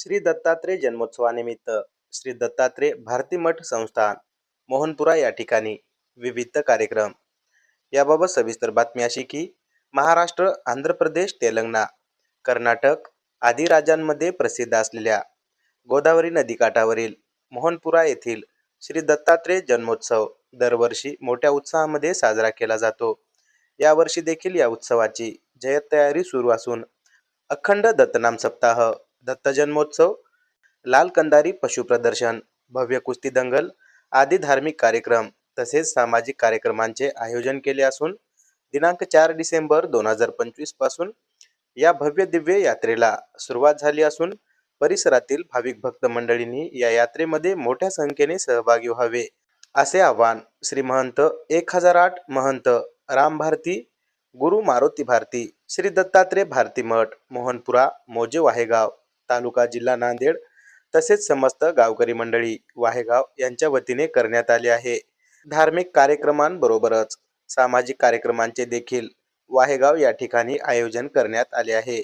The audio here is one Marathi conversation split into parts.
श्री दत्तात्रय जन्मोत्सवानिमित्त श्री दत्तात्रय भारती मठ संस्थान मोहनपुरा या ठिकाणी विविध कार्यक्रम. याबाबत सविस्तर बातमी अशी की महाराष्ट्र आंध्र प्रदेश तेलंगणा कर्नाटक आदी राज्यांमध्ये प्रसिद्ध असलेल्या गोदावरी नदीकाठावरील मोहनपुरा येथील श्री दत्तात्रय जन्मोत्सव दरवर्षी मोठ्या उत्साहामध्ये साजरा केला जातो. यावर्षी देखील या उत्सवाची जय्यत तयारी सुरू असून अखंड दत्तनाम सप्ताह दत्त जन्मोत्सव लाल कंदारी पशु प्रदर्शन भव्य कुस्ती दंगल आदी धार्मिक कार्यक्रम तसेच सामाजिक कार्यक्रमांचे आयोजन केले असून दिनांक चार डिसेंबर दोन हजार पंचवीसपासून या भव्य दिव्य यात्रेला सुरुवात झाली असून परिसरातील भाविक भक्त मंडळींनी या यात्रेमध्ये मोठ्या संख्येने सहभागी व्हावे असे आवाहन श्री महंत एक हजार आठ महंत राम भारती गुरु मारुती भारती श्री दत्तात्रय भारती मठ मोहनपुरा मोजे वाहेगाव तालुका जिल्हा नांदेड तसेच समस्त गावकरी मंडळी वाहेगाव यांच्या वतीने करण्यात आले आहे. धार्मिक कार्यक्रमांबरोबरच सामाजिक कार्यक्रमांचे देखील वाहेगाव या ठिकाणी आयोजन करण्यात आले आहे.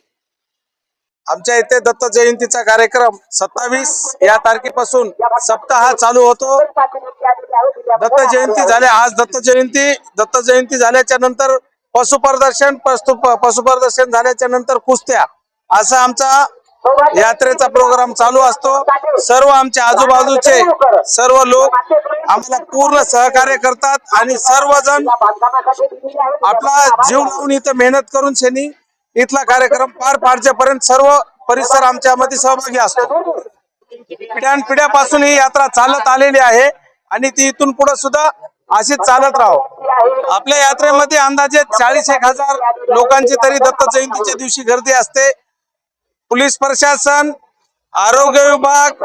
आमच्या इथे दत्त जयंतीचा कार्यक्रम सत्तावीस या तारखेपासून सप्ताह चालू होतो. दत्त जयंती झाल्या आज दत्त जयंती. दत्त जयंती झाल्याच्यानंतर पशुप्रदर्शन पशुप्रदर्शन झाल्याच्यानंतर कुस्त्या असा आमचा यात्रेचा प्रोग्राम चालू असतो. सर्व आमच्या आजूबाजूचे सर्व लोक आम्हाला पूर्ण सहकार्य करतात आणि सर्वजण आपला जीव लावून इथं मेहनत करून शनी इथला कार्यक्रम पार पाडच्यापर्यंत सर्व परिसर आमच्यामध्ये सहभागी असतो. पिढ्यानपिढ्यापासून ही यात्रा चालत आलेली आहे आणि ती इथून पुढे सुद्धा अशीच चालत राहो. आपल्या यात्रेमध्ये अंदाजे चाळीस एक हजार लोकांची तरी दत्त जयंतीच्या दिवशी गर्दी असते. पोलीस प्रशासन आरोग्य विभाग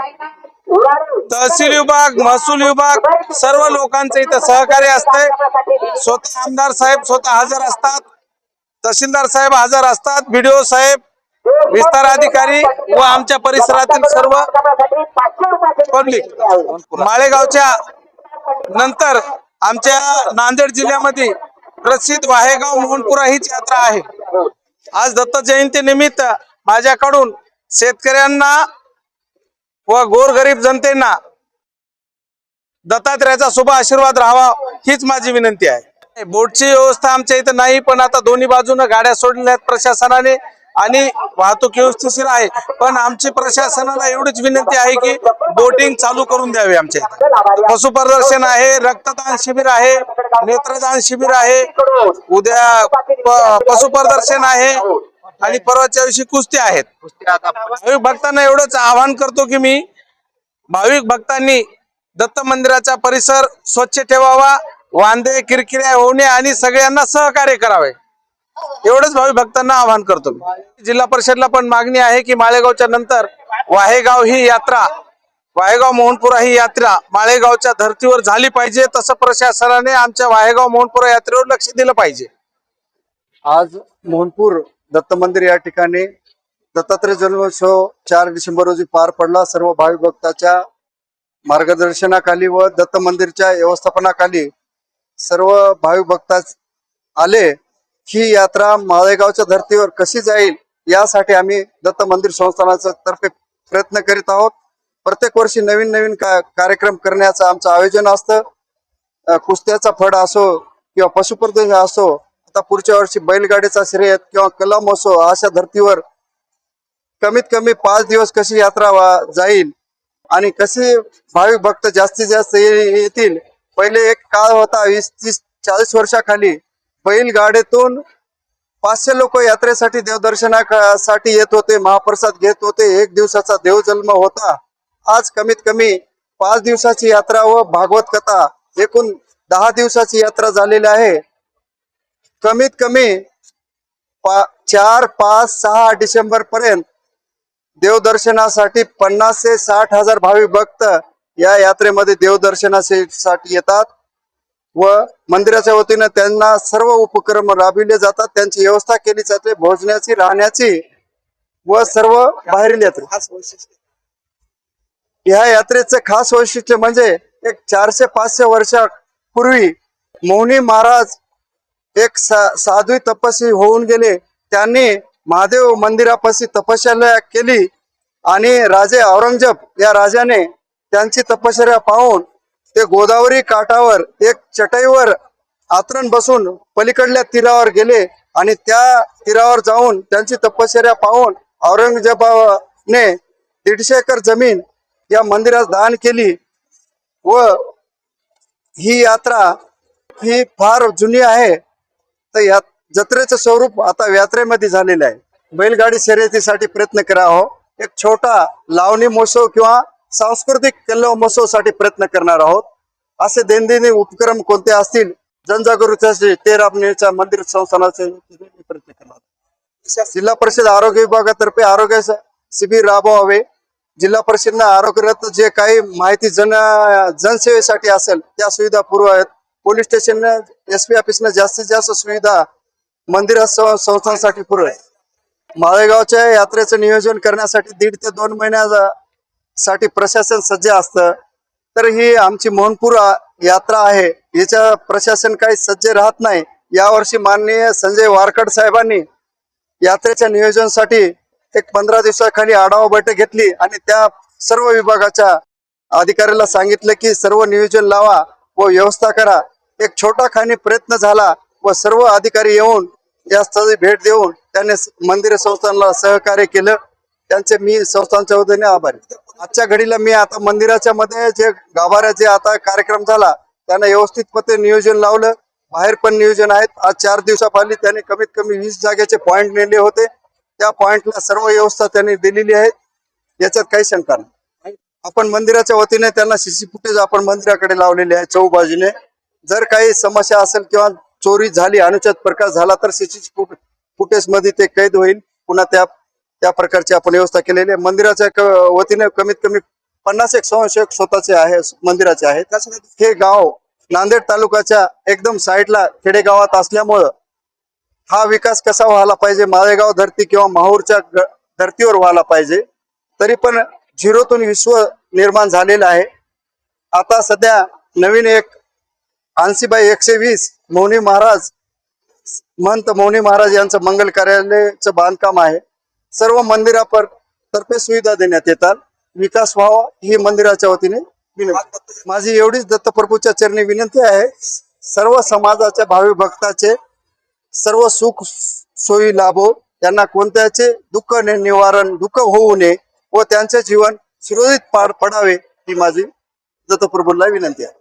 तहसील विभाग महसूल विभाग सर्व लोकांचं इथं सहकार्य असते स्वतः आमदार साहेब स्वतः हजर असतात. तहसीलदार साहेब हजर असतात. बीडीओ साहेब विस्तार अधिकारी व आमच्या परिसरातील सर्व पब्लिक. माळेगावच्या नंतर आमच्या नांदेड जिल्ह्यामध्ये प्रसिद्ध वाहेगाव मोहनपुरा हीच यात्रा आहे. आज दत्त जयंती निमित्त माझ्याकडून शेतकऱ्यांना व गोरगरीब जनतेना दत्तात्रयाचा शुभ आशीर्वाद राहावा हीच माझी विनंती आहे. बोटची व्यवस्था आमच्या इथं नाही पण आता दोन्ही बाजूने गाड्या सोडल्या आहेत प्रशासनाने आणि वाहतूक व्यवस्थेशीर आहे. पण आमची प्रशासनाला एवढीच विनंती आहे की बोटिंग चालू करून द्यावी आमच्या इथं. पशु प्रदर्शन आहे रक्तदान शिबिर आहे नेत्रदान शिबिर आहे उद्या पशु प्रदर्शन आहे आणि परवाच्या दिवशी कुस्ती आहेत. भाविक भक्तांना एवढंच आवाहन करतो की मी भाविक भक्तांनी दत्त मंदिराचा परिसर स्वच्छ ठेवावा वांदे किरकिऱ्या होऊ नये आणि सगळ्यांना सहकार्य करावे. एवढंच भाविक भक्तांना आवाहन करतो मी. जिल्हा परिषदला पण मागणी आहे की माळेगावच्या नंतर वाहेगाव ही यात्रा वाहेगाव मोहनपुरा ही यात्रा माळेगावच्या धर्तीवर झाली पाहिजे तसं प्रशासनाने आमच्या वाहेगाव मोहनपुरा यात्रेवर लक्ष दिलं पाहिजे. आज मोहनपूर दत्त मंदिर या ठिकाणी दत्तात्रय जन्मोत्सव चार डिसेंबर रोजी पार पडला. सर्व भाविक भक्ताच्या मार्गदर्शनाखाली व दत्त मंदिरच्या व्यवस्थापनाखाली सर्व भाविक भक्त आले ही यात्रा माळेगावच्या धर्तीवर कशी जाईल यासाठी आम्ही दत्त मंदिर संस्थानाच्या तर्फे प्रयत्न करीत आहोत. प्रत्येक वर्षी नवीन नवीन का कार्यक्रम करण्याचं आमचं आयोजन असतं. कुस्त्याचा फड असो किंवा पशुप्रदर्शन असो आता पुढच्या वर्षी बैलगाडीचा श्रेय किंवा कलम असो अशा धर्तीवर कमीत कमी पाच दिवस कशी यात्रा जाईल आणि कसे भाविक भक्त जास्तीत जास्त येतील? पहिले एक काळ होता वीस तीस चाळीस वर्षाखाली बैलगाडीतून पाचशे लोक यात्रेसाठी देवदर्शनासाठी येत होते महाप्रसाद घेत होते एक दिवसाचा देवजन्म होता. आज कमीत कमी पाच दिवसाची यात्रा व भागवत कथा एकूण दहा दिवसाची यात्रा झालेली आहे. कमीत कमी पा चार पाच सहा डिसेंबर पर्यंत देवदर्शनासाठी पन्नास ते साठ हजार भाविक भक्त या यात्रेमध्ये देवदर्शनासाठी येतात व मंदिराच्या वतीनं त्यांना सर्व उपक्रम राबविले जातात. त्यांची व्यवस्था केली जाते. भोजनाची राहण्याची व सर्व बाहेरील यात्रे. ह्या यात्रेचं खास वैशिष्ट्य म्हणजे एक चारशे पाचशे वर्षापूर्वी मौनी महाराज एक सा- साधू तपस्वी होऊन गेले. त्यांनी महादेव मंदिरापाशी तपश्चर्या केली आणि राजे औरंगजेब या राजाने त्यांची तपश्चर्या पाहून ते गोदावरी काठावर एक चटईवर आतरण बसून पलीकडल्या तीरावर गेले आणि त्या तीरावर जाऊन त्यांची तपश्चर्या पाहून औरंगजेबाने दीडशे एकर जमीन या मंदिरास दान केली व ही यात्रा ही फार जुनी आहे. तर या जत्रेचं स्वरूप आता यात्रेमध्ये झालेलं आहे. बैलगाडी शर्यतीसाठी प्रयत्न करावं हो. एक छोटा लावणी महोत्सव किंवा सांस्कृतिक कल्लव महोत्सवसाठी प्रयत्न करणार आहोत. असे दैनदिनी उपक्रम कोणते असतील? जनजागृतीसाठी ते राबण्याचा मंदिर संस्थानाचे प्रयत्न करणार जिल्हा परिषद आरोग्य विभागातर्फे आरोग्य शिबिर राबवावे. जिल्हा परिषदनं आरोग्यरत जे काही माहिती जन जनसेवेसाठी असेल त्या सुविधा पुरवाव्यात. पोलीस स्टेशन एस पी ऑफिसनं जास्तीत जास्त सुविधा मंदिर संस्थांसाठी पुरवाव्यात माळेगावच्या यात्रेचं नियोजन करण्यासाठी दीड ते दोन महिन्या साठी प्रशासन सज्ज असतं. तर ही आमची मोहनपूर यात्रा आहे. याच्या प्रशासन काही सज्ज राहत नाही. यावर्षी माननीय संजय वारकड साहेबांनी यात्रेच्या नियोजनासाठी एक पंधरा दिवसाखाली आढावा बैठक घेतली आणि त्या सर्व विभागाच्या अधिकाऱ्याला सांगितलं की सर्व नियोजन लावा व व्यवस्था करा. एक छोटा खानी प्रयत्न झाला व सर्व अधिकारी येऊन या स्थळी भेट देऊन त्यांनी मंदिर संस्थानला सहकार्य केलं. त्यांचे मी संस्थानच्या वतीने आभारी आजच्या घडीला मी आता मंदिराच्या मध्ये जे गाभाऱ्या जे आता कार्यक्रम झाला त्यांना व्यवस्थितपणे नियोजन लावलं. बाहेर पण नियोजन आहेत. आज चार दिवसापाली त्यांनी कमीत कमी वीस जागेचे पॉईंट नेले होते. त्या पॉईंटला सर्व व्यवस्था त्यांनी दिलेली आहे. याच्यात काही शंका नाही. आपण मंदिराच्या वतीने त्यांना सीसी फुटेज आपण मंदिराकडे लावलेले आहे चौबाजूने. जर काही समस्या असेल किंवा चोरी झाली अनुचित प्रकार झाला तर सीसी फुटेजमध्ये ते कैद होईल. पुन्हा त्या त्या प्रकारची आपण व्यवस्था केलेली आहे. मंदिराच्या वतीने कमीत कमी पन्नास एक स्वयंसेवक स्वतःचे आहे मंदिराचे आहेत. हे गाव नांदेड तालुक्याच्या एकदम साईडला खेडेगावात असल्यामुळं हा विकास कसा व्हायला पाहिजे माळेगाव धरती किंवा माहूरच्या धर्तीवर व्हायला पाहिजे तरी पण झिरोतून विश्व निर्माण झालेलं आहे. आता सध्या नवीन एक आणसीबाई एकशे वीस मौनी महाराज मंत मौनी महाराज यांचं मंगल कार्यालयाचं बांधकाम आहे. सर्व मंदिरापर तर्फे सुविधा देण्यात येतात. विकास व्हावा ही मंदिराच्या वतीने विनंती. माझी एवढीच दत्तप्रभूच्या चरणी विनंती आहे. सर्व समाजाच्या भावी भक्ताचे सर्व सुख सोयी लाभो. त्यांना कोणत्याचे दुःख निवारण दुःख होऊ नये व त्यांचे जीवन सुरळीत पार पडावे ही माझी दत्तप्रभूला विनंती आहे.